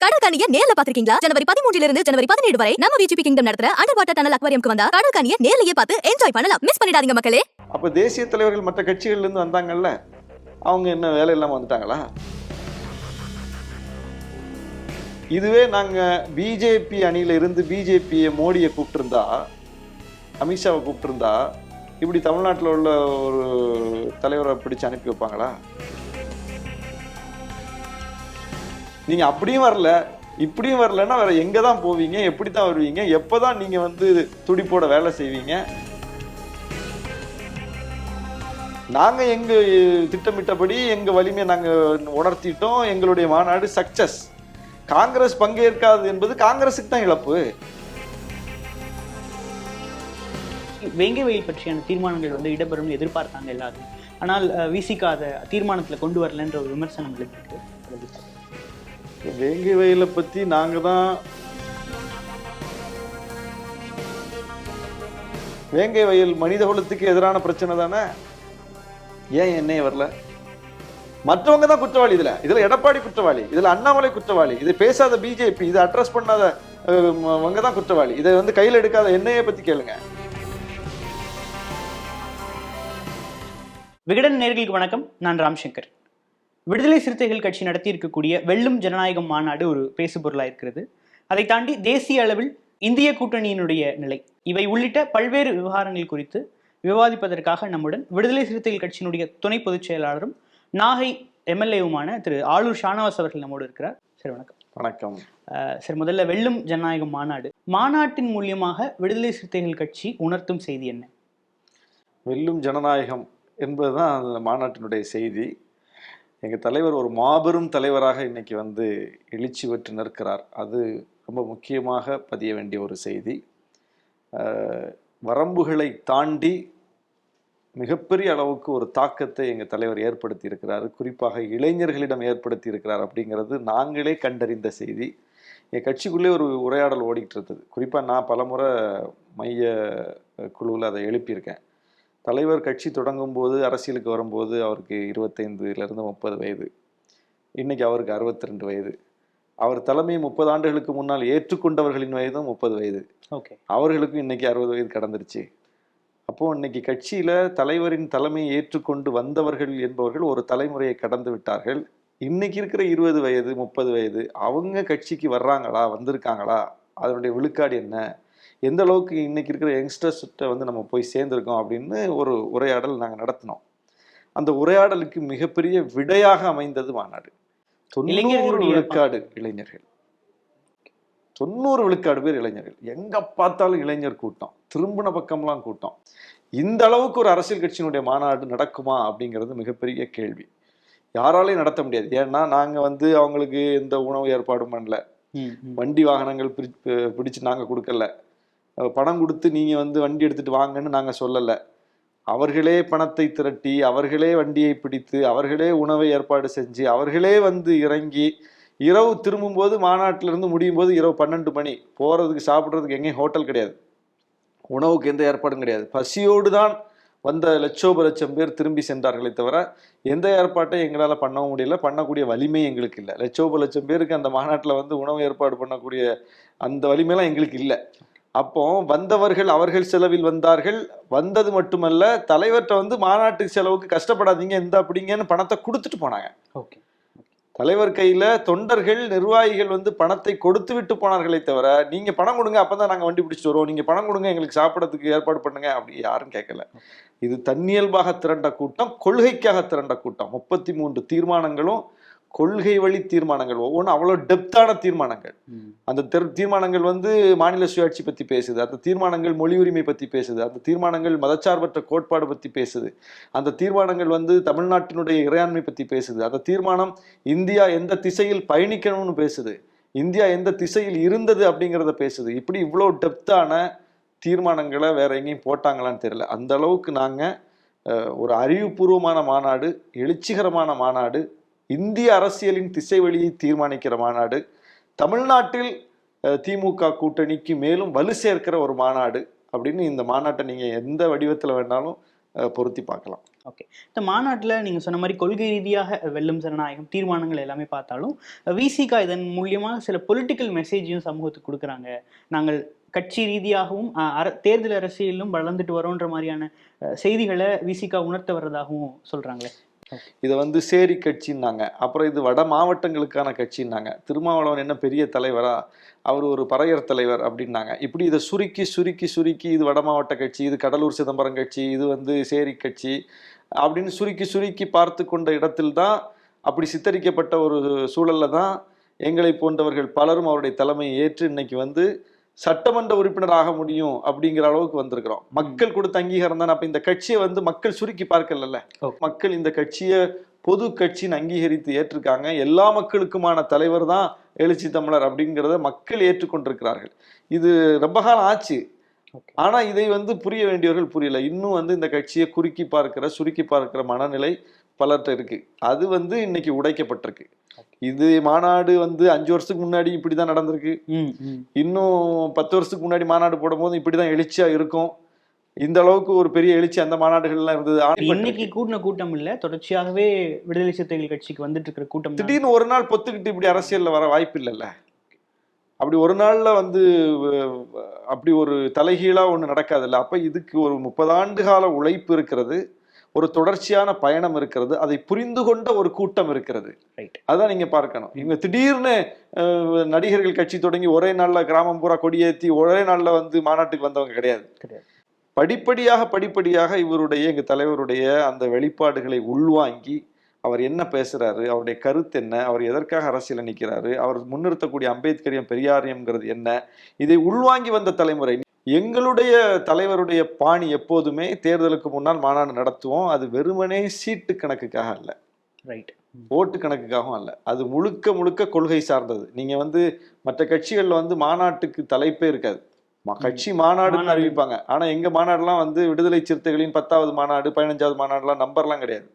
கடற்கனிய நேர்ல பாத்திருக்கீங்களா ஜனவரி பதிமூன்றுல இருந்து ஜனவரி பதினேழு வரை நம்ம விஜிபி கிங்டம் நடத்துற அண்டர் வாட்டர் டனல் அக்வாரியம்க்கு வந்தா கடற்கனிய நேர்லயே பார்த்து என்ஜாய் பண்ணலாம். மிஸ் பண்ணிடாதீங்க மக்களே. அப்போ தேசிய தலைவர்கள் மற்ற கட்சிகள்ல இருந்து வந்தாங்கல்ல அவங்க என்ன வேலை இல்லாம வந்துட்டாங்களா? இதுவே நாங்க பிஜேபி அணியில இருந்து பிஜேபியை மோடியை கூப்பிட்டுருந்தா அமித்ஷாவை கூப்பிட்டுருந்தா இப்படி தமிழ்நாட்டில் உள்ள ஒரு தலைவரை பிடிச்சு அனுப்பி வைப்பாங்களா? நீங்க அப்படியும் வரல இப்படியும் வரலன்னா வேற எங்க தான் போவீங்க எப்படி தான் வருவீங்க எப்பதான் நீங்க வந்து துடிப்போட வேலை செய்வீங்க? நாங்க எங்க திட்டமிட்டபடி எங்க வலிமையை நாங்க உணர்த்திட்டோம் எங்களுடைய மாநாடு சக்சஸ் காங்கிரஸ் பங்கேற்காது என்பது காங்கிரஸுக்கு தான் இழப்பு. வேங்கை வயல் பற்றியான தீர்மானங்கள் வந்து இடம்பெறும்னு எதிர்பார்த்தாங்க எல்லாரும். ஆனால் வீசிக்காத தீர்மானத்தில் கொண்டு வரலன்ற ஒரு விமர்சனம் எழுப்பிட்டு வேங்கை வயலை பத்தி நாங்க தான் வேங்கை வயல் மனித குலத்துக்கு எதிரான பிரச்சனை தானே? ஏன் என்னைய வரல? மற்றவங்க தான் குற்றவாளி இதுல. இதுல எடப்பாடி குற்றவாளி இதுல அண்ணாமலை குற்றவாளி இது பேசாத பிஜேபி இதை அட்ரஸ் பண்ணாத அவங்க தான் குற்றவாளி. இதை வந்து கையில் எடுக்காத என்னைய பத்தி கேளுங்க. விகடன் நேர்களுக்கு வணக்கம். நான் ராம்சங்கர். விடுதலை சிறுத்தைகள் கட்சி நடத்தி இருக்கக்கூடிய வெல்லும் ஜனநாயகம் மாநாடு ஒரு பேசுபொருளாக இருக்கிறது. அதை தாண்டி தேசிய அளவில் இந்திய கூட்டணியினுடைய நிலை. இவை உள்ளிட்ட பல்வேறு விவகாரங்கள் குறித்து விவாதிப்பதற்காக நம்முடன் விடுதலை சிறுத்தைகள் கட்சியினுடைய துணை பொதுச் செயலாளரும் நாகை எம்எல்ஏவுமான திரு ஆளூர் ஷானவாஸ் அவர்கள் நம்மோடு இருக்கிறார். சரி வணக்கம். வணக்கம். சரி முதல்ல வெல்லும் ஜனநாயகம் மாநாடு. மாநாட்டின் மூலியமாக விடுதலை சிறுத்தைகள் கட்சி உணர்த்தும் செய்தி என்ன? வெல்லும் ஜனநாயகம் என்பதுதான் அந்த மாநாட்டினுடைய செய்தி. எங்கள் தலைவர் ஒரு மாபெரும் தலைவராக இன்னைக்கு வந்து எழுச்சி பெற்று நிற்கிறார். அது ரொம்ப முக்கியமாக பதிய வேண்டிய ஒரு செய்தி. வரம்புகளை தாண்டி மிகப்பெரிய அளவுக்கு ஒரு தாக்கத்தை எங்கள் தலைவர் ஏற்படுத்தி இருக்கிறார். குறிப்பாக இளைஞர்களிடம் ஏற்படுத்தி இருக்கிறார் அப்படிங்கிறது நாங்களே கண்டறிந்த செய்தி. என் கட்சிக்குள்ளே ஒரு உரையாடல் ஓடிக்கிட்டு இருந்தது குறிப்பாக நான் பலமுறை மைய குழுவில் அதை எழுப்பியிருக்கேன். தலைவர் கட்சி தொடங்கும் போது அரசியலுக்கு வரும்போது அவருக்கு இருபத்தைந்துலேருந்து முப்பது வயது. இன்னைக்கு அவருக்கு அறுபத்தி ரெண்டு வயது. அவர் தலைமையை முப்பது ஆண்டுகளுக்கு முன்னால் ஏற்றுக்கொண்டவர்களின் வயதும் முப்பது வயது. ஓகே. அவர்களுக்கும் இன்னைக்கு அறுபது வயது கடந்துருச்சு. அப்போ இன்னைக்கு கட்சியில தலைவரின் தலைமையை ஏற்றுக்கொண்டு வந்தவர்கள் என்பவர்கள் ஒரு தலைமுறையை கடந்து விட்டார்கள். இன்னைக்கு இருக்கிற இருபது வயது முப்பது வயது அவங்க கட்சிக்கு வர்றாங்களா வந்திருக்காங்களா? அதனுடைய விழுக்காடு என்ன? எந்த அளவுக்கு இன்னைக்கு இருக்கிற யங்ஸ்டர்ஸ்கிட்ட வந்து நம்ம போய் சேர்ந்திருக்கோம் அப்படின்னு ஒரு உரையாடல் நாங்கள் நடத்தினோம். அந்த உரையாடலுக்கு மிகப்பெரிய விடையாக அமைந்தது மாநாடு. தொண்ணூறு விழுக்காடு இளைஞர்கள். தொண்ணூறு விழுக்காடு பேர் இளைஞர்கள். எங்க பார்த்தாலும் இளைஞர் கூட்டம். திரும்பின பக்கம்லாம் கூட்டம். இந்த அளவுக்கு ஒரு அரசியல் கட்சியினுடைய மாநாடு நடக்குமா அப்படிங்கிறது மிகப்பெரிய கேள்வி. யாராலையும் நடத்த முடியாது. ஏன்னா நாங்க வந்து அவங்களுக்கு எந்த உணவு ஏற்பாடும் பண்ணல. வண்டி வாகனங்கள் பிரி பி- பிடிச்சு நாங்க கொடுக்கல. பணம் கொடுத்து நீங்கள் வந்து வண்டி எடுத்துகிட்டு வாங்கன்னு நாங்கள் சொல்லலை. அவர்களே பணத்தை திரட்டி அவர்களே வண்டியை பிடித்து அவர்களே உணவை ஏற்பாடு செஞ்சு அவர்களே வந்து இறங்கி இரவு திரும்பும்போது மாநாட்டிலேருந்து முடியும் போது இரவு பன்னெண்டு மணி போகிறதுக்கு சாப்பிட்றதுக்கு எங்கேயும் ஹோட்டல் கிடையாது. உணவுக்கு எந்த ஏற்பாடும் கிடையாது. பசியோடு தான் வந்த லட்சோப லட்சம் பேர் திரும்பி சென்றார்களே தவிர எந்த ஏற்பாட்டையும் எங்களால் பண்ணவும் முடியல. பண்ணக்கூடிய வலிமை எங்களுக்கு இல்லை. லட்சோப லட்சம் பேருக்கு அந்த மாநாட்டில் வந்து உணவு ஏற்பாடு பண்ணக்கூடிய அந்த வலிமையெல்லாம் எங்களுக்கு இல்லை. அப்போ வந்தவர்கள் அவர்கள் செலவில் வந்தார்கள். வந்தது மட்டுமல்ல தலைவர்கிட்ட வந்து மாநாட்டு செலவுக்கு கஷ்டப்படாதீங்க எந்த அப்படிங்கன்னு பணத்தை கொடுத்துட்டு போனாங்க. ஓகே. தலைவர் கையில தொண்டர்கள் நிர்வாகிகள் வந்து பணத்தை கொடுத்து விட்டு போனார்களே தவிர நீங்க பணம் கொடுங்க அப்பதான் நாங்க வண்டி பிடிச்சிட்டு வருவோம். நீங்க பணம் கொடுங்க எங்களுக்கு சாப்பிடறதுக்கு ஏற்பாடு பண்ணுங்க அப்படி யாரும் கேட்கல. இது தன்னியல்பாக திரண்ட கூட்டம் கொள்கைக்காக திரண்ட கூட்டம். முப்பத்தி மூன்று தீர்மானங்களும் கொள்கை வழி தீர்மானங்கள் ஒவ்வொன்றும் அவ்வளோ டெப்தான தீர்மானங்கள். அந்த தெர்- தீர்மானங்கள் வந்து மாநில சுயாட்சி பத்தி பேசுது அந்த தீர்மானங்கள் மொழி உரிமை பத்தி பேசுது அந்த தீர்மானங்கள் மதச்சார்பற்ற கோட்பாடு பத்தி பேசுது அந்த தீர்மானங்கள் வந்து தமிழ்நாட்டினுடைய இறையாண்மை பத்தி பேசுது அந்த தீர்மானம் இந்தியா எந்த திசையில் பயணிக்கணும்னு பேசுது இந்தியா எந்த திசையில் இருந்தது அப்படிங்கிறத பேசுது. இப்படி இவ்வளோ டெப்தான தீர்மானங்களை வேற எங்கேயும் போட்டாங்களான்னு தெரியல. அந்த அளவுக்கு நாங்க அஹ், ஒரு அறிவுபூர்வமான மாநாடு எழுச்சிகரமான மாநாடு இந்திய அரசியலின் திசை வழியை தீர்மானிக்கிற மாநாடு தமிழ்நாட்டில் திமுக கூட்டணிக்கு மேலும் வலு சேர்க்கிற ஒரு மாநாடு அப்படின்னு இந்த மாநாட்டை நீங்கள் எந்த வடிவத்தில் வேணாலும் பொருத்தி பார்க்கலாம். ஓகே. இந்த மாநாட்டில் நீங்கள் சொன்ன மாதிரி கொள்கை ரீதியாக வெல்லும் ஜனநாயகம் தீர்மானங்கள் எல்லாமே பார்த்தாலும் விசிகா இதன் மூலியமாக சில பொலிட்டிக்கல் மெசேஜையும் சமூகத்துக்கு கொடுக்குறாங்க. நாங்கள் கட்சி ரீதியாகவும் அர தேர்தல் அரசியலிலும் வளர்ந்துட்டு வரோன்ற மாதிரியான செய்திகளை விசிகா உணர்த்த வர்றதாகவும் சொல்கிறாங்களே இதை வந்து சேரி கட்சின்னாங்க. அப்புறம் இது வட மாவட்டங்களுக்கான கட்சின்னாங்க. திருமாவளவன் என்ன பெரிய தலைவரா? அவர் ஒரு பறையர் தலைவர் அப்படின்னாங்க. இப்படி இதை சுருக்கி சுருக்கி சுருக்கி இது வட மாவட்ட கட்சி இது கடலூர் சிதம்பரம் கட்சி இது வந்து சேரி கட்சி அப்படின்னு சுருக்கி சுருக்கி பார்த்து கொண்ட இடத்தில்தான் அப்படி சித்தரிக்கப்பட்ட ஒரு சூழல்ல தான் எங்களை போன்றவர்கள் பலரும் அவருடைய தலைமையை ஏற்று இன்னைக்கு வந்து சட்டமன்ற உறுப்பினர் ஆக முடியும் அப்படிங்கிற அளவுக்கு வந்திருக்கிறோம். மக்கள் கொடுத்த அங்கீகாரம் தானே. அப்ப இந்த கட்சியை வந்து மக்கள் சுருக்கி பார்க்கல. மக்கள் இந்த கட்சியை பொது கட்சின்னு அங்கீகரித்து ஏற்றிருக்காங்க. எல்லா மக்களுக்குமான தலைவர் தான் எழுச்சி தமிழர் அப்படிங்கிறத மக்கள் ஏற்றுக்கொண்டிருக்கிறார்கள். இது ரொம்ப காலம் ஆச்சு. ஆனா இதை வந்து புரிய வேண்டியவர்கள் புரியல. இன்னும் வந்து இந்த கட்சியை குறுக்கி பார்க்கிற சுருக்கி பார்க்கிற மனநிலை பலர்கிட்ட இருக்கு. அது வந்து இன்னைக்கு உடைக்கப்பட்டிருக்கு. இது மாநாடு வந்து அஞ்சு வருஷத்துக்கு முன்னாடி இப்படிதான் நடந்திருக்கு. ம் ம். இன்னும் பத்து வருஷத்துக்கு முன்னாடி மாநாடு போடும்போது இப்படிதான் எழுச்சியா இருக்கும். இந்த அளவுக்கு ஒரு பெரிய எழுச்சி அந்த மாநாடுகள்லாம் இருந்தது. இன்னைக்கு கூட்டின கூட்டம் இல்ல. தொடர்ச்சியாகவே விடுதலை சிறுத்தைகள் கட்சிக்கு வந்துட்டு இருக்கிற கூட்டம் தான். திடீர்னு ஒரு நாள் பொத்துக்கிட்டு இப்படி அரசியல்ல வர வாய்ப்பு இல்லைல்ல. அப்படி ஒரு நாள்ல வந்து அப்படி ஒரு தலைகீழா ஒண்ணு நடக்காதுல்ல. அப்ப இதுக்கு ஒரு முப்பது ஆண்டு கால உழைப்பு இருக்கிறது. ஒரு தொடர்ச்சியான பயணம் இருக்கிறது அதை புரிந்து கொண்ட ஒரு கூட்டம் இருக்கிறது. அதான் நீங்க பார்க்கணும். இவங்க திடீர்னு நடிகர்கள் கட்சி தொடங்கி ஒரே நாள்ல கிராமம் பூரா கொடியேத்தி ஒரே நாள்ல வந்து மாநாட்டுக்கு வந்தவங்க கிடையாது. கிடையாது. படிப்படியாக படிப்படியாக இவருடைய எங்க தலைவருடைய அந்த வெளிப்பாடுகளை உள்வாங்கி அவர் என்ன பேசுறாரு அவருடைய கருத்து என்ன அவர் எதற்காக அரசியல் நிற்கிறாரு அவர் முன்னிறுத்தக்கூடிய அம்பேத்கரியம் பெரியாரியம்ங்கிறது என்ன இதை உள்வாங்கி வந்த தலைமுறை எங்களுடைய தலைவருடைய பாணி எப்போதுமே தேர்தலுக்கு முன்னால் மாநாடு நடத்துவோம். அது வெறுமனே சீட்டு கணக்குக்காக அல்ல. ரைட் ஓட்டு கணக்குக்காகவும் அல்ல. அது முழுக்க முழுக்க கொள்கை சார்ந்தது. நீங்க வந்து மற்ற கட்சிகள்ல வந்து மாநாட்டுக்கு தலைப்பே இருக்காது. கட்சி மாநாடுன்னு மாநாடு. அறிவிப்பாங்க. ஆனா எங்க மாநாடுலாம் வந்து விடுதலை சிறுத்தைகளின் பத்தாவது மாநாடு பதினஞ்சாவது மாநாடுலாம் நம்பர்லாம் கிடையாது.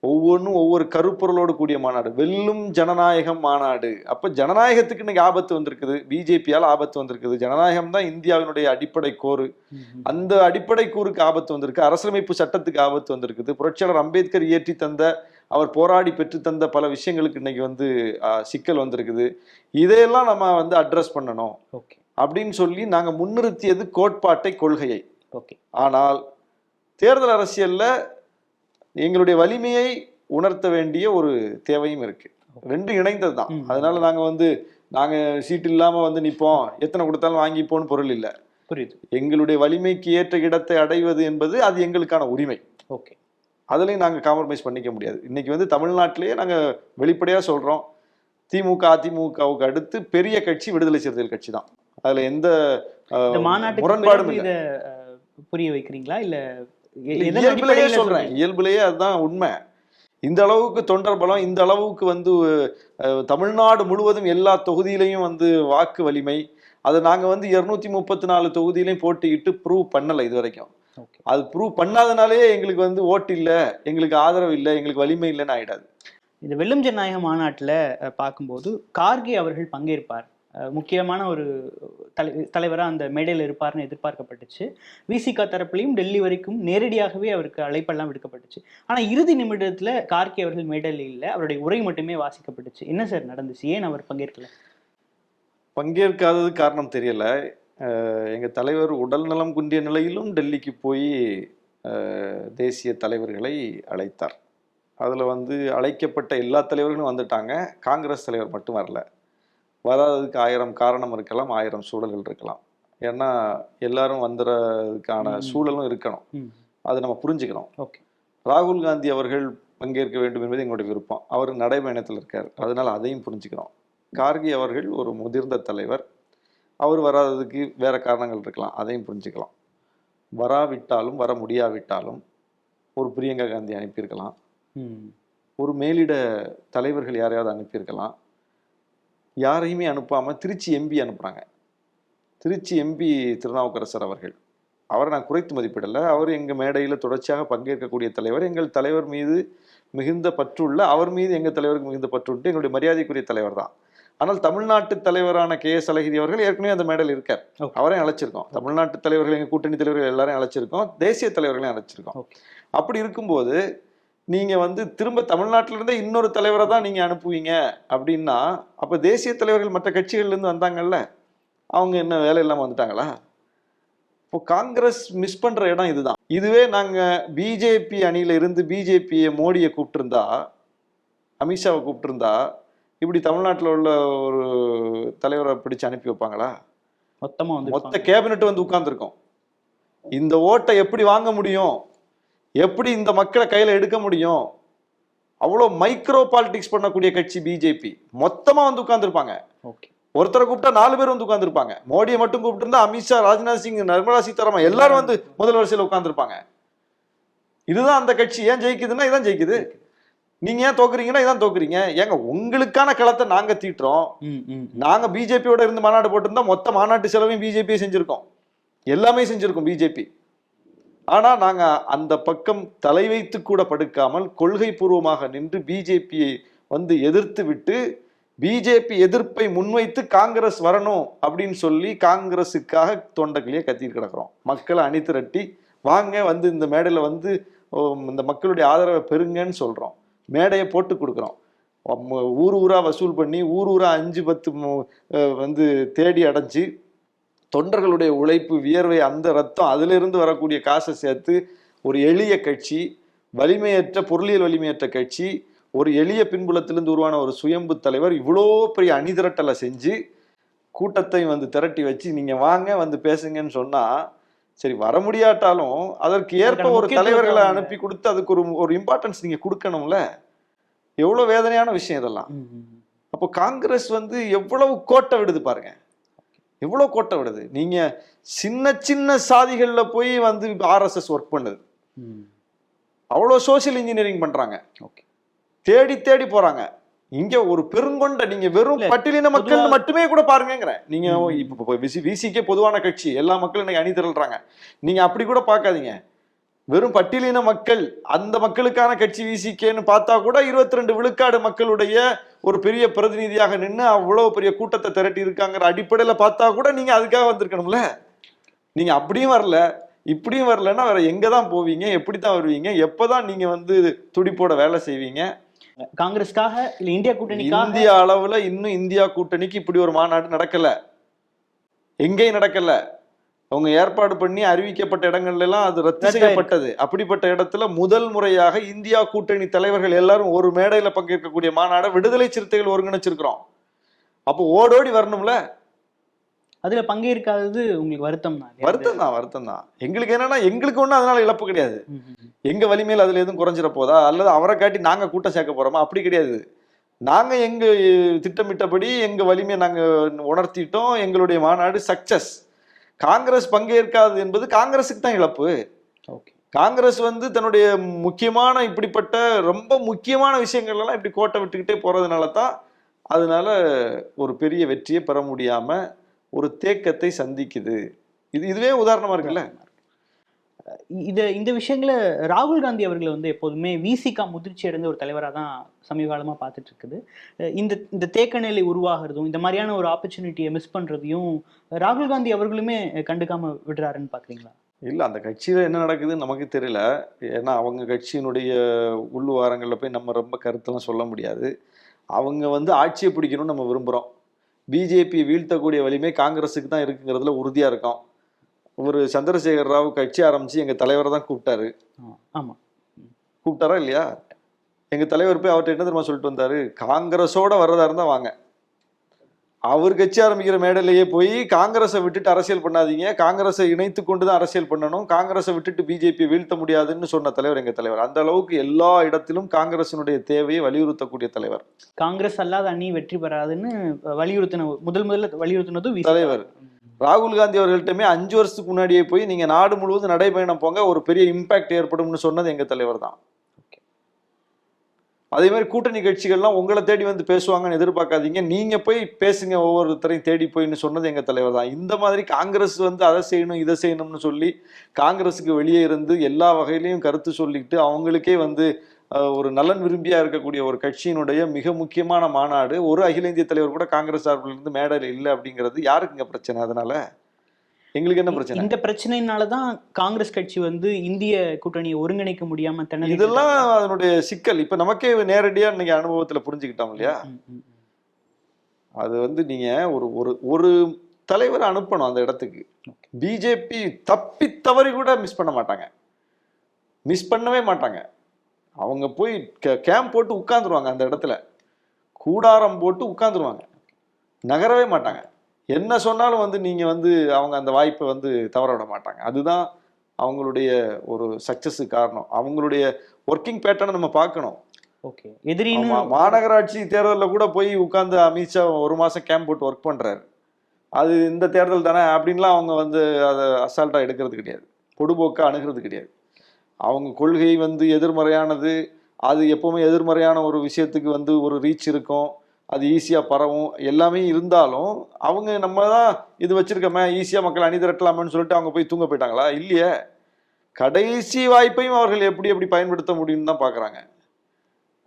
ஒவ்வொன்றும் ஒவ்வொரு கருப்பொருளோடு கூடிய மாநாடு. வெல்லும் ஜனநாயகம் மாநாடு. அப்ப ஜனநாயகத்துக்கு இன்னைக்கு ஆபத்து வந்திருக்குது. பிஜேபியால் ஆபத்து வந்திருக்குது. ஜனநாயகம் தான் இந்தியாவினுடைய அடிப்படை கோரு. அந்த அடிப்படை கூறுக்கு ஆபத்து வந்திருக்கு. அரசியலமைப்பு சட்டத்துக்கு ஆபத்து வந்திருக்குது. புரட்சியாளர் அம்பேத்கர் இயற்றி தந்த அவர் போராடி பெற்று தந்த பல விஷயங்களுக்கு இன்னைக்கு வந்து சிக்கல் வந்திருக்குது. இதையெல்லாம் நம்ம வந்து அட்ரஸ் பண்ணணும். ஓகே. அப்படின்னு சொல்லி நாங்க முன்னிறுத்தியது கோட்பாட்டை கொள்கையை. ஓகே. ஆனால் தேர்தல் அரசியல்ல எங்களுடைய வலிமையை உணர்த்த வேண்டிய ஒரு தேவையும் இருக்கு. ரெண்டு இணைந்தது தான். அதனால நாங்க வந்து நாங்க சீட் இல்லாம வந்து நிப்போம். எத்தனை கொடுத்தாலும் வாங்கிப்போன்னு பொருள் இல்லை. புரியுது. எங்களுடைய வலிமைக்கு ஏற்ற இடத்தை அடைவது என்பது அது எங்களுக்கான உரிமை. ஓகே. அதுலயும் நாங்க காம்ப்ரமைஸ் பண்ணிக்க முடியாது. இன்னைக்கு வந்து தமிழ்நாட்டிலேயே நாங்க வெளிப்படையா சொல்றோம். திமுக அதிமுகவுக்கு அடுத்து பெரிய கட்சி விடுதலை சிறுத்தைகள் கட்சி தான் அதுல எந்த முரண்பாடும் புரிய வைக்கிறீங்களா? இல்ல இயல்புலயே சொல்றேன்? இயல்புலயே அதுதான் உண்மை. இந்த அளவுக்கு தொண்டர் பலம் இந்த அளவுக்கு வந்து தமிழ்நாடு முழுவதும் எல்லா தொகுதியிலையும் வந்து வாக்கு வலிமை. அதை நாங்க வந்து இருநூத்தி முப்பத்தி நாலு தொகுதியிலையும் போட்டியிட்டு ப்ரூவ் பண்ணல இது வரைக்கும். அது ப்ரூவ் பண்ணாதனாலே எங்களுக்கு வந்து ஓட்டு இல்ல எங்களுக்கு ஆதரவு இல்லை எங்களுக்கு வலிமை இல்லைன்னு ஆயிடாது. இந்த வெல்லும் ஜனநாயக மாநாட்டில் பார்க்கும்போது கார்கே அவர்கள் பங்கேற்பார். முக்கியமான ஒரு தலை தலைவராக அந்த மேடையில் இருப்பார்னு எதிர்பார்க்கப்பட்டுச்சு. விசிகா தரப்புலையும் டெல்லி வரைக்கும் நேரடியாகவே அவருக்கு அழைப்பெல்லாம் விடுக்கப்பட்டுச்சு. ஆனால் இறுதி நிமிடத்தில் கார்கே அவர்கள் மேடையில் இல்லை அவருடைய உரை மட்டுமே வாசிக்கப்பட்டுச்சு. என்ன சார் நடந்துச்சு? ஏன் அவர் பங்கேற்கல? பங்கேற்காதது காரணம் தெரியல. எங்கள் தலைவர் உடல் நலம் குன்றிய நிலையிலும் டெல்லிக்கு போய் தேசிய தலைவர்களை அழைத்தார். அதில் வந்து அழைக்கப்பட்ட எல்லா தலைவர்களும் வந்துட்டாங்க. காங்கிரஸ் தலைவர் மட்டும் வரல. வராததுக்கு ஆயிரம் காரணம் இருக்கலாம் ஆயிரம் சூழல்கள் இருக்கலாம். ஏன்னா எல்லாரும் வந்துறதுக்கான. சூழலும் இருக்கணும். அதை நம்ம புரிஞ்சுக்கணும். ஓகே. ராகுல் காந்தி அவர்கள் பங்கேற்க வேண்டும் என்பது எங்களுடைய விருப்பம். அவர் நடைபயணத்தில் இருக்கார். அதனால அதையும் புரிஞ்சுக்கிறோம் கார்கி அவர்கள் ஒரு முதிர்ந்த தலைவர். அவர் வராததுக்கு வேற காரணங்கள் இருக்கலாம். அதையும் புரிஞ்சுக்கலாம். வராவிட்டாலும் வர முடியாவிட்டாலும் ஒரு பிரியங்கா காந்தி அனுப்பியிருக்கலாம். ஒரு மேலிட தலைவர்கள் யாரையாவது அனுப்பியிருக்கலாம். யாரையுமே அனுப்பாம திருச்சி எம்பி அனுப்புறாங்க. திருச்சி எம்பி திருநாவுக்கரசர் அவர்கள். அவரை நான் குறைத்து மதிப்பிடல. அவர் எங்க மேடையில தொடர்ச்சியாக பங்கேற்கக்கூடிய தலைவர். எங்கள் தலைவர் மீது மிகுந்த பற்றுள்ள அவர் மீது எங்க தலைவருக்கு மிகுந்த பற்றுண்டு எங்களுடைய மரியாதைக்குரிய தலைவர் தான். ஆனால் தமிழ்நாட்டு தலைவரான கே எஸ் அழகிரி அவர்கள் ஏற்கனவே அந்த மேடையில் இருக்கார். அவரையும் அழைச்சிருக்கோம். தமிழ்நாட்டு தலைவர்கள் எங்க கூட்டணி தலைவர்கள் எல்லாரையும் அழைச்சிருக்கோம். தேசிய தலைவர்களையும் அழைச்சிருக்கோம். அப்படி இருக்கும்போது நீங்க வந்து திரும்ப தமிழ்நாட்டில இருந்தே இன்னொரு தலைவரை தான் நீங்க அனுப்புவீங்க அப்படின்னா அப்ப தேசிய தலைவர்கள் மற்ற கட்சிகள்ல இருந்து வந்தாங்கல்ல அவங்க என்ன வேலை இல்லாம வந்துட்டாங்களா? இப்போ காங்கிரஸ் மிஸ் பண்ற இடம் இதுதான். இதுவே நாங்க பிஜேபி அணியில இருந்து பிஜேபியை மோடியை கூப்பிட்டிருந்தா அமித்ஷாவை கூப்பிட்டிருந்தா இப்படி தமிழ்நாட்டில் உள்ள ஒரு தலைவரை பிடிச்சு அனுப்பி வைப்பாங்களா? மொத்தமா வந்து மொத்த கேபினெட் வந்து உட்கார்ந்துருக்கோம். இந்த ஓட்டை எப்படி வாங்க முடியும்? எப்படி இந்த மக்களை கையில எடுக்க முடியும்? அவ்வளோ மைக்ரோ பாலிடிக்ஸ் பண்ணக்கூடிய கட்சி பிஜேபி மொத்தமா வந்து உட்கார்ந்துருப்பாங்க. ஓகே. ஒருத்தரை கூப்பிட்டா நாலு பேர் வந்து உட்கார்ந்துருப்பாங்க. மோடியை மட்டும் கூப்பிட்டு இருந்தா அமித்ஷா ராஜ்நாத் சிங் நிர்மலா சீதாராமன் எல்லாரும் வந்து முதல் வரிசையில் உட்கார்ந்துருப்பாங்க. இதுதான் அந்த கட்சி. ஏன் ஜெயிக்குதுன்னா இதான் ஜெயிக்குது. நீங்க ஏன் தோக்குறீங்கன்னா இதான் தோக்குறீங்க. ஏங்க உங்களுக்கான களத்தை நாங்க தீட்டுறோம். நாங்க பிஜேபியோட இருந்து மாநாடு போட்டிருந்தா மொத்த மாநாட்டு செலவையும் பிஜேபியே செஞ்சிருக்கோம். எல்லாமே செஞ்சிருக்கோம் பிஜேபி ஆனா நாங்க அந்த பக்கம் தலை வைத்து கூட படுக்காமல் கொள்கை பூர்வமாக நின்று பிஜேபியை வந்து எதிர்த்து விட்டு பிஜேபி எதிர்ப்பை முன்வைத்து காங்கிரஸ் வரணும் அப்படின்னு சொல்லி காங்கிரஸுக்காக தொண்டைக்கிளியே கத்திட்டு கிடக்குறோம். மக்களை அணி திரட்டி வாங்க வந்து இந்த மேடையில வந்து இந்த மக்களுடைய ஆதரவை பெறுங்கன்னு சொல்றோம். மேடையை போட்டு கொடுக்குறோம். ஊர் ஊரா வசூல் பண்ணி ஊர் ஊரா அஞ்சு பத்து மு- வந்து தேடி அடைஞ்சு தொண்டர்களுடைய உழைப்பு வியர்வை அந்த ரத்தம் அதிலிருந்து வரக்கூடிய காசை சேர்த்து ஒரு எளிய கட்சி வலிமையற்ற பொருளியல் வலிமையற்ற கட்சி ஒரு எளிய பின்புலத்திலிருந்து உருவான ஒரு சுயம்பு தலைவர் இவ்வளோ பெரிய அணிதிரட்டலை செஞ்சு கூட்டத்தை வந்து திரட்டி வச்சு நீங்க வாங்க வந்து பேசுங்கன்னு சொன்னா சரி வர முடியாட்டாலும் அதற்கு ஏற்ப ஒரு தலைவர்களை அனுப்பி கொடுத்து அதுக்கு ஒரு ஒரு இம்பார்ட்டன்ஸ் நீங்க கொடுக்கணும்ல? எவ்வளவு வேதனையான விஷயம் இதெல்லாம். அப்போ காங்கிரஸ் வந்து எவ்வளவு கோட்டை விடுது பாருங்க. எவ்வளவு கோட்டை விடுது நீங்க சின்ன சின்ன சாதிகள்ல போய் வந்து ஆர்எஸ்எஸ் ஒர்க் பண்ணுது. அவ்வளோ சோஷியல் இன்ஜினியரிங் பண்றாங்க. ஓகே. தேடி தேடி போறாங்க. இங்க ஒரு பெருங்கொண்ட நீங்க வெறும் பட்டியலின மக்கள் மட்டுமே கூட பாருங்கிறேன் நீங்க. இப்ப விசி விசிக்கே பொதுவான கட்சி எல்லா மக்களும் இன்னைக்கு அணி திரள்றாங்க நீங்க அப்படி கூட பார்க்காதீங்க. வெறும் பட்டியலின மக்கள் அந்த மக்களுக்கான கட்சி விசிக்கேன்னு பார்த்தா கூட இருபத்தி ரெண்டு விழுக்காடு மக்களுடைய ஒரு பெரிய பிரதிநிதியாக நின்று அவ்வளவு பெரிய கூட்டத்தை திரட்டி இருக்காங்கிற அடிப்படையில பார்த்தா கூட நீங்க அதுக்காக வந்திருக்கணும்ல? நீங்க அப்படியும் வரல இப்படியும் வரலன்னா வேற எங்க தான் போவீங்க எப்படி தான் வருவீங்க எப்பதான் நீங்க வந்து துடிப்போட வேலை செய்வீங்க? காங்கிரஸ்க்காக இல்ல இந்தியா கூட்டணிக்காக? இந்திய அளவுல இன்னும் இந்தியா கூட்டணிக்கு இப்படி ஒரு மாநாடு நடக்கல. எங்கேயும் நடக்கல. அவங்க ஏற்பாடு பண்ணி அறிவிக்கப்பட்ட இடங்கள்ல எல்லாம் அது ரத்து. செய்யப்பட்டது. அப்படிப்பட்ட இடத்துல முதல் முறையாக இந்தியா கூட்டணி தலைவர்கள் எல்லாரும் ஒரு மேடையில பங்கேற்கக்கூடிய மாநாடை விடுதலை சிறுத்தைகள் ஒருங்கிணைச்சிருக்கிறோம். அப்போ ஓடோடி வரணும்ல? அதுல பங்கேற்காதது உங்களுக்கு வருத்தம் தான் வருத்தம் தான் வருத்தம் தான் எங்களுக்கு என்னன்னா எங்களுக்கு ஒண்ணும் அதனால இழப்பு கிடையாது. எங்க வலிமையில் அதுல எதுவும் குறைஞ்சிட போதா? அல்லது அவரை காட்டி நாங்க கூட்டம் சேர்க்க போறோமா? அப்படி கிடையாது. நாங்க எங்க திட்டமிட்டபடி எங்க வலிமையை நாங்க உணர்த்திட்டோம். எங்களுடைய மாநாடு சக்சஸ் காங்கிரஸ் பங்கேற்காது என்பது காங்கிரஸுக்கு தான் இழப்பு. ஓகே. காங்கிரஸ் வந்து தன்னுடைய முக்கியமான இப்படிப்பட்ட ரொம்ப முக்கியமான விஷயங்கள் எல்லாம் இப்படி கோட்டை விட்டுக்கிட்டே போறதுனால தான் அதனால ஒரு பெரிய வெற்றியை பெற முடியாம ஒரு தேக்கத்தை சந்திக்குது. இது இதுவே உதாரணமா இருக்குல்ல? இது இந்த விஷயங்களை ராகுல் காந்தி அவர்களை வந்து எப்போதுமே விசிகா முதிர்ச்சி அடைந்த ஒரு தலைவராக தான் சமீப காலமா பார்த்துட்டு இருக்குது இந்த இந்த தேக்க நிலை உருவாகிறதும் இந்த மாதிரியான ஒரு ஆப்பர்ச்சுனிட்டியை மிஸ் பண்ணுறதையும் ராகுல் காந்தி அவர்களுமே கண்டுக்காம விடுறாருன்னு பார்க்குறீங்களா? இல்லை அந்த கட்சியில் என்ன நடக்குதுன்னு நமக்கு தெரியல. ஏன்னா அவங்க கட்சியினுடைய உள்ளுவாரங்களில் போய் நம்ம ரொம்ப கருத்தெல்லாம் சொல்ல முடியாது. அவங்க வந்து ஆட்சியை பிடிக்கணும்னு நம்ம விரும்புகிறோம் பிஜேபி வீழ்த்தக்கூடிய வலிமை காங்கிரஸுக்கு தான் இருக்குங்கிறதுல உறுதியாக இருக்கோம். ஒரு சந்திரசேகர் ராவ் கட்சி ஆரம்பிச்சு எங்க தலைவரை தான் கூப்பிட்டாரு. ஆமா. கூப்பிட்டாரா இல்லையா? எங்க தலைவர் போய் அவர்கிட்ட என்ன தெரியுமா சொல்லிட்டு வந்தாரு? காங்கிரஸோட வர்றதா இருந்தா வாங்க. அவர் கட்சி ஆரம்பிக்கிற மேடையிலேயே போய் காங்கிரஸை விட்டுட்டு அரசியல் பண்ணாதீங்க. காங்கிரஸை இணைத்து கொண்டு தான் அரசியல் பண்ணணும். காங்கிரஸை விட்டுட்டு பிஜேபி வீழ்த்த முடியாதுன்னு சொன்ன தலைவர் எங்க தலைவர். அந்த அளவுக்கு எல்லா இடத்திலும் காங்கிரசினுடைய தேவையை வலியுறுத்தக்கூடிய தலைவர். காங்கிரஸ் அல்லாத அணி வெற்றி பெறாதுன்னு வலியுறுத்தின முதல் முதல்ல வலியுறுத்தினதும். தலைவர். ராகுல் காந்தி அவர்கள்ட்டமே அஞ்சு வருஷத்துக்கு முன்னாடியே போய் நீங்க நாடு முழுவதும் நடைபயணம் போங்க ஒரு பெரிய இம்பாக்ட் ஏற்படும்னு சொன்னது எங்க தலைவர் தான். அதே மாதிரி கூட்டணி கட்சிகள்லாம் உங்களை தேடி வந்து பேசுவாங்கன்னு எதிர்பார்க்காதீங்க. நீங்க போய் பேசுங்க ஒவ்வொருத்தரையும் தேடி போயின்னு சொன்னது எங்க தலைவர் தான். இந்த மாதிரி காங்கிரஸ் வந்து அதை செய்யணும் இதை செய்யணும்னு சொல்லி காங்கிரஸுக்கு வெளியே இருந்து எல்லா வகையிலையும் கருத்து சொல்லிட்டு அவங்களுக்கே வந்து ஒரு நலன் விரும்பியா இருக்கக்கூடிய ஒரு கட்சியினுடைய மிக முக்கியமான மாநாடு ஒரு அகில இந்திய தலைவர் கூட காங்கிரஸ் சார்பில் இருந்து மேடையில் இல்லை அப்படிங்கிறது யாருக்குங்க பிரச்சனை? அதனால எங்களுக்கு என்ன பிரச்சனை? இந்த பிரச்சனையினால தான் காங்கிரஸ் கட்சி வந்து இந்திய கூட்டணியை ஒருங்கிணைக்க முடியாம திணறிட்டு இதெல்லாம். அதனுடைய சிக்கல். இப்ப நமக்கே நேரடியா இன்னைக்கு அனுபவத்துல புரிஞ்சுக்கிட்டோம் இல்லையா. அது வந்து நீங்க ஒரு ஒரு ஒரு தலைவர் அனுப்பணும் அந்த இடத்துக்கு. பிஜேபி தப்பி தவறி கூட மிஸ் பண்ண மாட்டாங்க. மிஸ் பண்ணவே மாட்டாங்க. அவங்க போய் கேம்ப் போட்டு உட்காந்துருவாங்க அந்த இடத்துல. கூடாரம் போட்டு உட்காந்துருவாங்க நகரவே மாட்டாங்க. என்ன சொன்னாலும் வந்து நீங்க வந்து அவங்க அந்த வாய்ப்பை வந்து தவற விட மாட்டாங்க. அதுதான் அவங்களுடைய ஒரு சக்சஸ் காரணம். அவங்களுடைய ஒர்க்கிங் பேட்டர்னை நம்ம பார்க்கணும். ஓகே எதிரின்னு மாநகராட்சி தேர்தலில் கூட போய் உட்கார்ந்து அமித்ஷா ஒரு மாசம் கேம்ப் போட்டு ஒர்க் பண்றாரு. அது இந்த தேர்தல் தானே அப்படின்லாம் அவங்க வந்து அதை அசால்ட்டா எடுக்கிறது கிடையாது. பொடுபோக்கா அணுகிறது கிடையாது. அவங்க கொள்கை வந்து எதிர்மறையானது. அது எப்பவுமே எதிர்மறையான ஒரு விஷயத்துக்கு வந்து ஒரு ரீச் இருக்கும். அது ஈஸியா பரவும். எல்லாமே இருந்தாலும் அவங்க நம்ம தான் இது வச்சிருக்கோமே ஈஸியா மக்கள் அணிதிரட்டலாமேன்னு சொல்லிட்டு அவங்க போய் தூங்க போயிட்டாங்களா? இல்லையே. கடைசி வாய்ப்பையும் அவர்கள் எப்படி எப்படி பயன்படுத்த முடியும்னு தான் பார்க்கறாங்க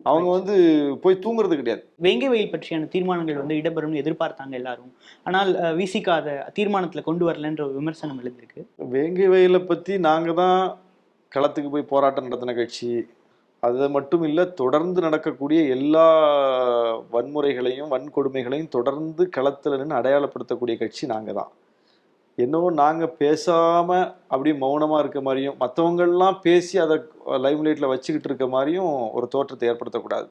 அவங்க வந்து போய் தூங்குறது கிடையாது. வேங்கை வயல் பற்றியான தீர்மானங்கள் வந்து இடம்பெறும்னு எதிர்பார்த்தாங்க எல்லாரும். ஆனால் விசிகா அதை தீர்மானத்துல கொண்டு வரலன்ற ஒரு விமர்சனம் எழுந்திருக்கு. வேங்கை வயலை பற்றி நாங்கள் தான் களத்துக்கு போய் போராட்டம் நடத்தின கட்சி அது மட்டும் இல்லை தொடர்ந்து நடக்கக்கூடிய எல்லா வன்முறைகளையும் வன்கொடுமைகளையும் தொடர்ந்து களத்தில் நின்று அடையாளப்படுத்தக்கூடிய கட்சி நாங்கள் தான். என்னவோ நாங்கள் பேசாமல் அப்படியே மௌனமாக இருக்க மாதிரியும் மற்றவங்கள்லாம் பேசி அதை லைம்லைட்டில் வச்சுக்கிட்டு இருக்க மாதிரியும் ஒரு தோற்றத்தை ஏற்படுத்தக்கூடாது.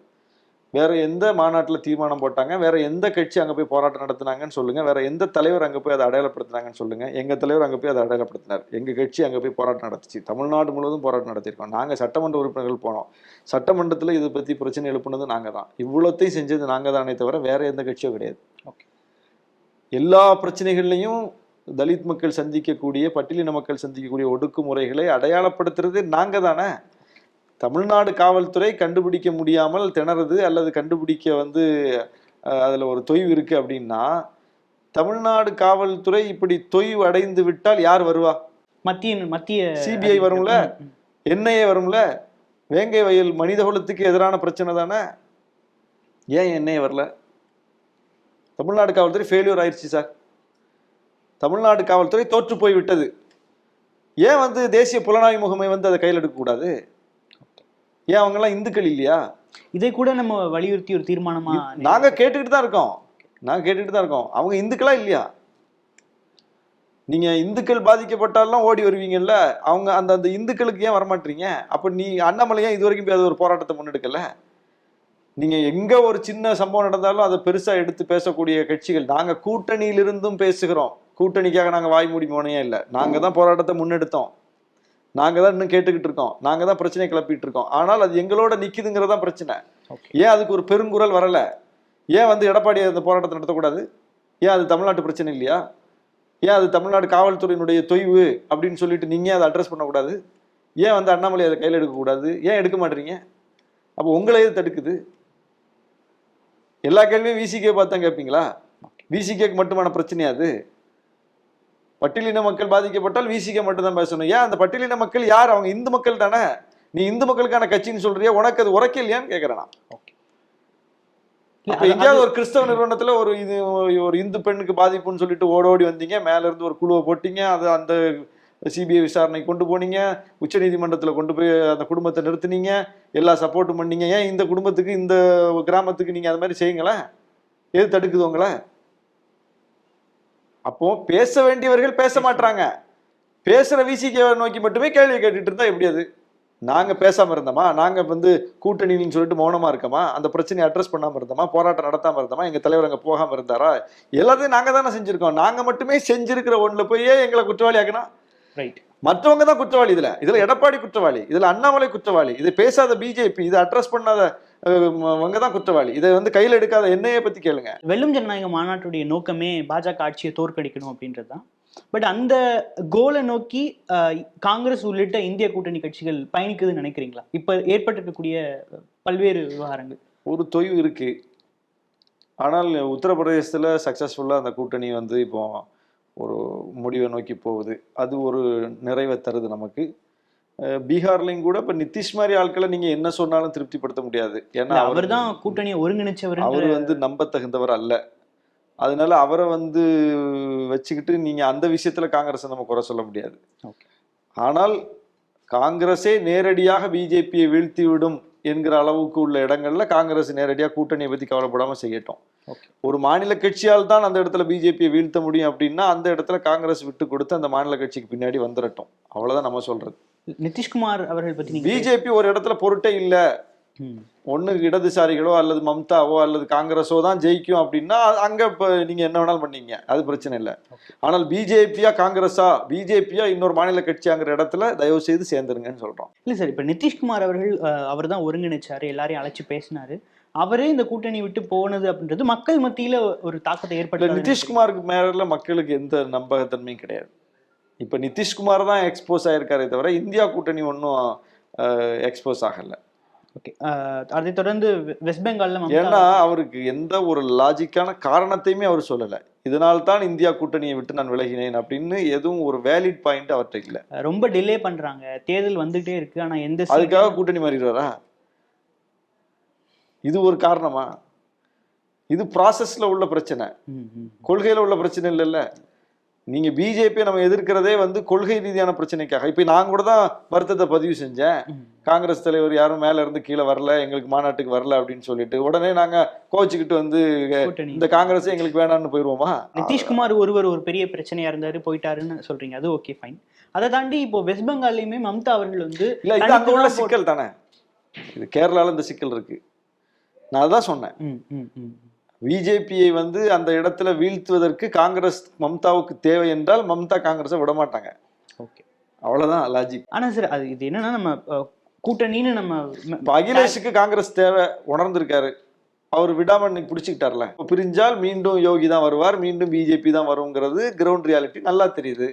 வேற எந்த மாநாட்டில் தீர்மானம் போட்டாங்க வேற எந்த கட்சி அங்கே போய் போராட்டம் நடத்துனாங்கன்னு சொல்லுங்க வேற எந்த தலைவர் அங்கே போய் அதை அடையாளப்படுத்துனாங்கன்னு சொல்லுங்க எங்க தலைவர் அங்கே போய் அதை அடையாளப்படுத்தினார். எங்க கட்சி அங்கே போய் போராட்டம் நடத்துச்சு. தமிழ்நாடு முழுவதும் போராட்டம் நடத்தியிருக்கோம். நாங்க சட்டமன்ற உறுப்பினர்கள் போனோம். சட்டமன்றத்தில் இதை பத்தி பிரச்சனை எழுப்புனது நாங்க தான். இவ்வளோத்தையும் செஞ்சது நாங்க தானே தவிர வேற எந்த கட்சியும் கிடையாது. எல்லா பிரச்சனைகள்லையும் தலித் மக்கள் சந்திக்கக்கூடிய பட்டியலின மக்கள் சந்திக்கக்கூடிய ஒடுக்குமுறைகளை அடையாளப்படுத்துறது நாங்க தானே. தமிழ்நாடு காவல்துறை கண்டுபிடிக்க முடியாமல் திணறுது அல்லது கண்டுபிடிக்க வந்து அதுல ஒரு தொய்வு இருக்கு அப்படின்னா தமிழ்நாடு காவல்துறை இப்படி தொய்வு அடைந்து விட்டால் யார் வருவா? மத்திய மத்திய சிபிஐ வரும்ல. என்ஐஏ வரும்ல? வேங்கை வயல் மனிதகுலத்துக்கு எதிரான பிரச்சனை தானே? ஏன் என்ஐஏ வரல? தமிழ்நாடு காவல்துறை ஃபெயிலியர் ஆயிடுச்சு சார். தமிழ்நாடு காவல்துறை தோற்று போய் விட்டது ஏன் வந்து தேசிய புலனாய்வு முகமை வந்து அதை கையில் எடுக்கக்கூடாது? ஏன் அவங்கெல்லாம் இந்துக்கள் இல்லையா? இதை கூட நம்ம வலியுறுத்தி ஒரு தீர்மானமா நாங்க கேட்டுக்கிட்டு தான் இருக்கோம். நாங்க கேட்டுக்கிட்டு தான் இருக்கோம். அவங்க இந்துக்களா இல்லையா? நீங்க இந்துக்கள் பாதிக்கப்பட்டாலும் ஓடி வருவீங்கல்ல. அவங்க அந்த அந்த இந்துக்களுக்கு ஏன் வரமாட்டீங்க? அப்ப நீ அண்ணாமலை ஏன் இது வரைக்கும் போய் அது ஒரு போராட்டத்தை முன்னெடுக்கல? நீங்க எங்க ஒரு சின்ன சம்பவம் நடந்தாலும் அதை பெருசா எடுத்து பேசக்கூடிய கட்சிகள் நாங்க கூட்டணியிலிருந்தும் பேசுகிறோம். கூட்டணிக்காக நாங்க வாய் மூடி போனே இல்லை. நாங்க தான் போராட்டத்தை முன்னெடுத்தோம். நாங்க தான் இன்னும் கேட்டுக்கிட்டு இருக்கோம். நாங்க தான் பிரச்சனை கிளப்பிட்டு இருக்கோம். ஆனால் அது எங்களோட நிக்குதுங்கிறதா பிரச்சனை. Okay. ஏன் அதுக்கு ஒரு பெருங்குரல் வரல? ஏன் வந்து எடப்பாடி அந்த போராட்டத்தை நடத்தக்கூடாது? ஏன் அது தமிழ்நாட்டு பிரச்சனை இல்லையா? ஏன் அது தமிழ்நாடு காவல்துறையினுடைய தொய்வு அப்படின்னு சொல்லிட்டு நீங்க அதை அட்ரஸ் பண்ணக்கூடாது? ஏன் வந்து அண்ணாமலை அதை கையில் எடுக்கக்கூடாது? ஏன் எடுக்க மாட்டீங்க அப்போ உங்களை எது தடுக்குது? எல்லா கேள்வியும் விசிகே பார்த்தா கேட்பீங்களா? விசிகேக்கு மட்டுமான பிரச்சனையா அது? பட்டியலின மக்கள் பாதிக்கப்பட்டால் விசிகே மட்டும் தான் பேசணும் ஏன் அந்த பட்டியலின மக்கள் யார்? அவங்க இந்து மக்கள் தானே. நீ இந்து மக்களுக்கான கட்சின்னு சொல்றியா? உனக்கு அது உரைக்கலையான்னு கேட்கறேன் அது- எங்கேயாவது ஒரு கிறிஸ்தவ நிறுவனத்துல ஒரு இது ஒரு இந்து பெண்ணுக்கு பாதிப்புன்னு சொல்லிட்டு ஓடோடி வந்தீங்க. மேல இருந்து ஒரு குழுவை போட்டீங்க. அது அந்த சிபிஐ விசாரணை கொண்டு போனீங்க. உச்சநீதிமன்றத்துல கொண்டு போய் அந்த குடும்பத்தை நிறுத்துனீங்க. எல்லா சப்போர்ட்டும் பண்ணீங்க. ஏன் இந்த குடும்பத்துக்கு இந்த கிராமத்துக்கு நீங்க அது மாதிரி செய்யுங்களேன்? எது தடுக்குது உங்களை? அப்போ பேச வேண்டியவர்கள் பேச மாட்றாங்க. பேசுற விசிகே நோக்கி மட்டுமே கேள்வி கேட்டுட்டு இருந்தா எப்படி அது? நாங்க பேசாம இருந்தோமா? நாங்க வந்து கூட்டணின்னு சொல்லிட்டு மௌனமா இருக்கோமா? அந்த பிரச்சனையை அட்ரஸ் பண்ணாம இருந்தோமா? போராட்டம் நடத்தாம இருந்தோமா? எங்க தலைவர் அங்க போகாம இருந்தாரா? எல்லாத்தையும் நாங்க தானே செஞ்சிருக்கோம். நாங்க மட்டுமே செஞ்சிருக்கிற ஒண்ணுல போய் எங்களை குற்றவாளி ஆக்கினா? ரைட் மற்றவங்க தான் குற்றவாளி இதுல. இதுல எடப்பாடி குற்றவாளி இதுல அண்ணாமலை குற்றவாளி இதை பேசாத பிஜேபி இதை அட்ரஸ் பண்ணாத அவங்க தான் குற்றவாளி. இதை வந்து கையில எடுக்காத என்னைய பத்தி கேளுங்க. வெல்லும் ஜனநாயக மாநாட்டுடைய நோக்கமே பாஜக ஆட்சியை தோற்கடிக்கணும் அப்படின்றது தான் பட் அந்த கோலை நோக்கி காங்கிரஸ் உள்ளிட்ட இந்திய கூட்டணி கட்சிகள் பயணிக்குதுன்னு நினைக்கிறீங்களா? இப்ப ஏற்பட்டிருக்கக்கூடிய பல்வேறு விவகாரங்கள். ஒரு தொய்வு இருக்கு. ஆனால் உத்தரப்பிரதேசத்துல சக்சஸ்ஃபுல்லா அந்த கூட்டணி வந்து இப்போ ஒரு முடிவை நோக்கி போகுது. அது ஒரு நிறைவை தருது நமக்கு. பீகார்லயும் கூட இப்ப நிதிஷ் மாதிரி ஆட்களை நீங்க என்ன சொன்னாலும் திருப்திப்படுத்த முடியாது. ஏன்னா அவர் தான் கூட்டணியை ஒருங்கிணைச்சவர் அவர் வந்து நம்ப தகுந்தவர் அல்ல. அதனால அவரை வந்து வச்சுக்கிட்டு நீங்க அந்த விஷயத்துல காங்கிரஸை நம்ம குறை சொல்ல முடியாது. ஆனால் காங்கிரஸே நேரடியாக பிஜேபியை வீழ்த்தி விடும் என்கிற அளவுக்கு உள்ள இடங்கள்ல காங்கிரஸ் நேரடியாக கூட்டணியை பத்தி கவலைப்படாம செய்யட்டும். ஒரு மாநில கட்சியால் தான் அந்த இடத்துல பிஜேபியை வீழ்த்த முடியும் அப்படின்னா அந்த இடத்துல காங்கிரஸ் விட்டு கொடுத்து அந்த மாநில கட்சிக்கு பின்னாடி வந்துடட்டும் அவ்வளவுதான் நம்ம சொல்றது. நிதிஷ்குமார் அவர்கள் பத்தி நீங்க பிஜேபி ஒரு இடத்துல பொருட்டே இல்ல. ஒண்ணு இடதுசாரிகளோ அல்லது மம்தாவோ அல்லது காங்கிரஸோ தான் ஜெயிக்கும் அப்படின்னா அங்க இப்ப நீங்க என்ன வேணாலும் பண்ணீங்க. அது பிரச்சனை இல்லை. ஆனால் பிஜேபியா காங்கிரஸா? பிஜேபியா இன்னொரு மாநில கட்சியாங்கிற இடத்துல தயவு செய்து சேர்ந்துருங்கன்னு சொல்றோம். இல்ல சார் இப்ப நிதிஷ்குமார் அவர்கள் அவர் தான் ஒருங்கிணைச்சாரு. எல்லாரையும் அழைச்சு பேசினாரு. அவரே இந்த கூட்டணி விட்டு போனது அப்படின்றது மக்கள் மத்தியில ஒரு தாக்கத்தை ஏற்படுத்த நிதிஷ்குமாருக்கு மேல மக்களுக்கு எந்த நம்பகத்தன்மையும் கிடையாது. இப்ப நிதிஷ்குமார் தான் எக்ஸ்போஸ் ஆயிருக்காரே தவிர இந்தியா கூட்டணி ஒன்றும் எக்ஸ்போஸ் ஆகல. ஓகே. அதை தொடர்ந்து வெஸ்ட் பெங்கால்ல மம்தா ஏன்னா அவருக்கு எந்த ஒரு லாஜிக்கான காரணத்தையுமே அவர் சொல்லல. இதனால் தான் இந்தியா கூட்டணியை விட்டு நான் விலகினேன் அப்படின்னு எதுவும் ஒரு வேலிட் பாயிண்ட் அவர்கிட்ட இல்ல. ரொம்ப டிலே பண்றாங்க. தேர்தல் வந்துட்டே இருக்கு. ஆனா எந்த அதுக்காக கூட்டணி மாறிடுவாரா? இது ஒரு காரணமா? இது ப்ராசஸ்ல உள்ள பிரச்சனை. கொள்கையில உள்ள பிரச்சனை இல்லைல்ல. நீங்க பிஜேபி நம்ம எதிர்க்கிறதே வந்து கொள்கை ரீதியான பிரச்சனைக்காக. இப்ப நான் கூட தான் வருத்தத்தை பதிவு செஞ்சேன். காங்கிரஸ் தலைவர் யாரும் மேல இருந்து கீழே வரல எங்களுக்கு மாநாட்டுக்கு வரல அப்படின்னு சொல்லிட்டு. உடனே நாங்க கோச்சுக்கிட்டு வந்து இந்த காங்கிரஸ் எங்களுக்கு வேணாம்னு போயிருவோமா? நிதிஷ்குமார் ஒருவர் ஒரு பெரிய பிரச்சனையா இருந்தாரு போயிட்டாருன்னு சொல்றீங்க. அது ஓகே ஃபைன் அதை தாண்டி இப்போ வெஸ்ட் பெங்கால்லையுமே மம்தா அவர்கள் வந்து இல்ல இது அங்க உள்ள சிக்கல் தானே? இது கேரளால இந்த சிக்கல் இருக்கு. நான் அதான் சொன்னேன். பிஜேபியை வந்து அந்த இடத்துல வீழ்த்துவதற்கு காங்கிரஸ் மம்தாவுக்கு தேவை என்றால் மம்தா காங்கிரஸை விட மாட்டாங்க. ஓகே. அவ்வளவுதான் லாஜிக் ஆனா சார் அது இது என்னன்னா நம்ம கூட்டணின்னு நம்ம இப்ப அகிலேஷுக்கு காங்கிரஸ் தேவை உணர்ந்திருக்காரு. அவர் விடாம இன்னைக்கு பிடிச்சிக்கிட்டார்ல. இப்ப பிரிஞ்சால் மீண்டும் யோகி தான் வருவார் மீண்டும் பிஜேபி தான் வருங்கிறது கிரவுண்ட் ரியாலிட்டி நல்லா தெரியுது.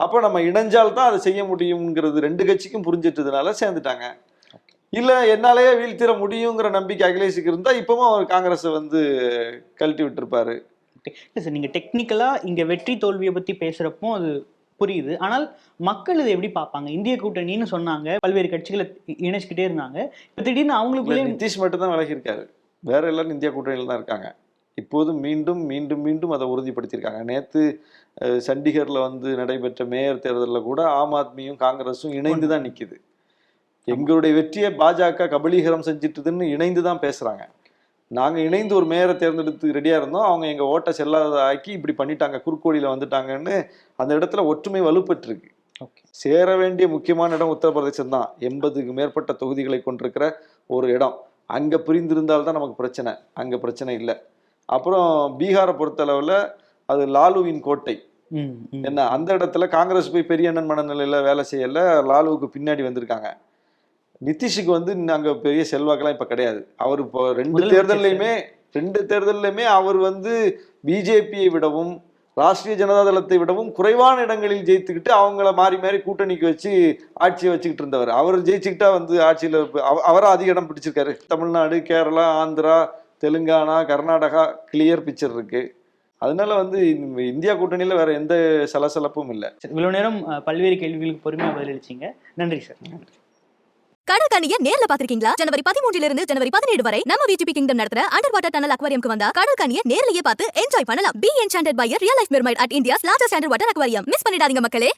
அப்போ நம்ம இணைஞ்சால் தான் அதை செய்ய முடியுங்கிறது ரெண்டு கட்சிக்கும் புரிஞ்சிட்டதுனால சேர்ந்துட்டாங்க. இல்ல என்னாலேயே வீழ்த்திட முடியுங்கிற நம்பிக்கை அகிலேஷுக்கு இருந்தா இப்பவும் அவர் காங்கிரஸை வந்து கழட்டி விட்டுருப்பாரு. இல்லை சார் நீங்க டெக்னிக்கலா இங்க வெற்றி தோல்வியை பத்தி பேசுறப்போ அது புரியுது. ஆனால் மக்கள் இதை எப்படி பார்ப்பாங்க? இந்திய கூட்டணின்னு சொன்னாங்க பல்வேறு கட்சிகளை இணைச்சுக்கிட்டே இருந்தாங்க. திடீர்னு அவங்களுக்குள்ளே நிதிஷ் மட்டும் தான் விலகி இருக்காரு வேற எல்லாரும் இந்தியா கூட்டணியில் தான் இருக்காங்க. இப்போது மீண்டும் மீண்டும் மீண்டும் அதை உறுதிப்படுத்தியிருக்காங்க. நேத்து அஹ், சண்டிகர்ல வந்து நடைபெற்ற மேயர் தேர்தலில் கூட ஆம் ஆத்மியும் காங்கிரஸும் இணைந்து தான் நிக்குது. எங்களுடைய வெற்றியை பாஜக கபலீகரம் செஞ்சிட்டுதுன்னு இணைந்து தான் பேசுறாங்க. நாங்க இணைந்து ஒரு மேயரை தேர்ந்தெடுத்து ரெடியா இருந்தோம். அவங்க எங்க ஓட்டை செல்லாத ஆக்கி இப்படி பண்ணிட்டாங்க குறுக்கோடியில வந்துட்டாங்கன்னு அந்த இடத்துல ஒற்றுமை வலுப்பெற்றிருக்கு. ஓகே. சேர வேண்டிய முக்கியமான இடம் உத்தரப்பிரதேசம் தான். எண்பதுக்கு மேற்பட்ட தொகுதிகளை கொண்டிருக்கிற ஒரு இடம். அங்க பிரிந்திருந்தால் தான் நமக்கு பிரச்சனை. அங்க பிரச்சனை இல்லை. அப்புறம் பீகாரை பொறுத்தளவுல அது லாலுவின் கோட்டை. என்ன? அந்த இடத்துல காங்கிரஸ் போய் பெரிய அண்ணன் மனநிலையில வேலை செய்யல. லாலுவுக்கு பின்னாடி வந்திருக்காங்க. நிதிஷுக்கு வந்து அங்க பெரிய செல்வாக்கெல்லாம் இப்ப கிடையாது. அவர் இப்போ ரெண்டு தேர்தல்லையுமே ரெண்டு தேர்தல்லையுமே அவர் வந்து பிஜேபியை விடவும் ராஷ்டிரிய ஜனதா தளத்தை விடவும் குறைவான இடங்களில் ஜெயித்துக்கிட்டு அவங்கள மாறி மாறி கூட்டணிக்கு வச்சு ஆட்சியை வச்சுக்கிட்டு இருந்தவர். அவர் ஜெயிச்சுக்கிட்டா வந்து ஆட்சியில அவரா அதிக இடம் பிடிச்சிருக்காரு. தமிழ்நாடு கேரளா ஆந்திரா தெலுங்கானா கர்நாடகா கிளியர் பிக்சர் இருக்கு. அதனால வந்து இந்த இந்தியா கூட்டணியில வேற எந்த சலசலப்பும் இல்லை. இவ்வளவு நேரம் பல்வேறு கேள்விகளுக்கு பொறுமையா பதிலளிச்சீங்க. நன்றி சார். கடல் கடற்கனிய நேர்ல பாத்திருக்கீங்களா ஜனவரி பதிமூன்றுல இருந்து ஜனவரி பதினேழு வரை நம்ம விஜிபி கிங்டம் நடத்துற அண்டர் வாட்டர் டனல் அக்வாரியம்க்கு வந்தா கடல் நேர்லயே பார்த்து என்ஜாய் பண்ணலாம். Be enchanted by real life mermaid at India's largest under water aquarium miss பண்ணிடாதீங்க மக்களே.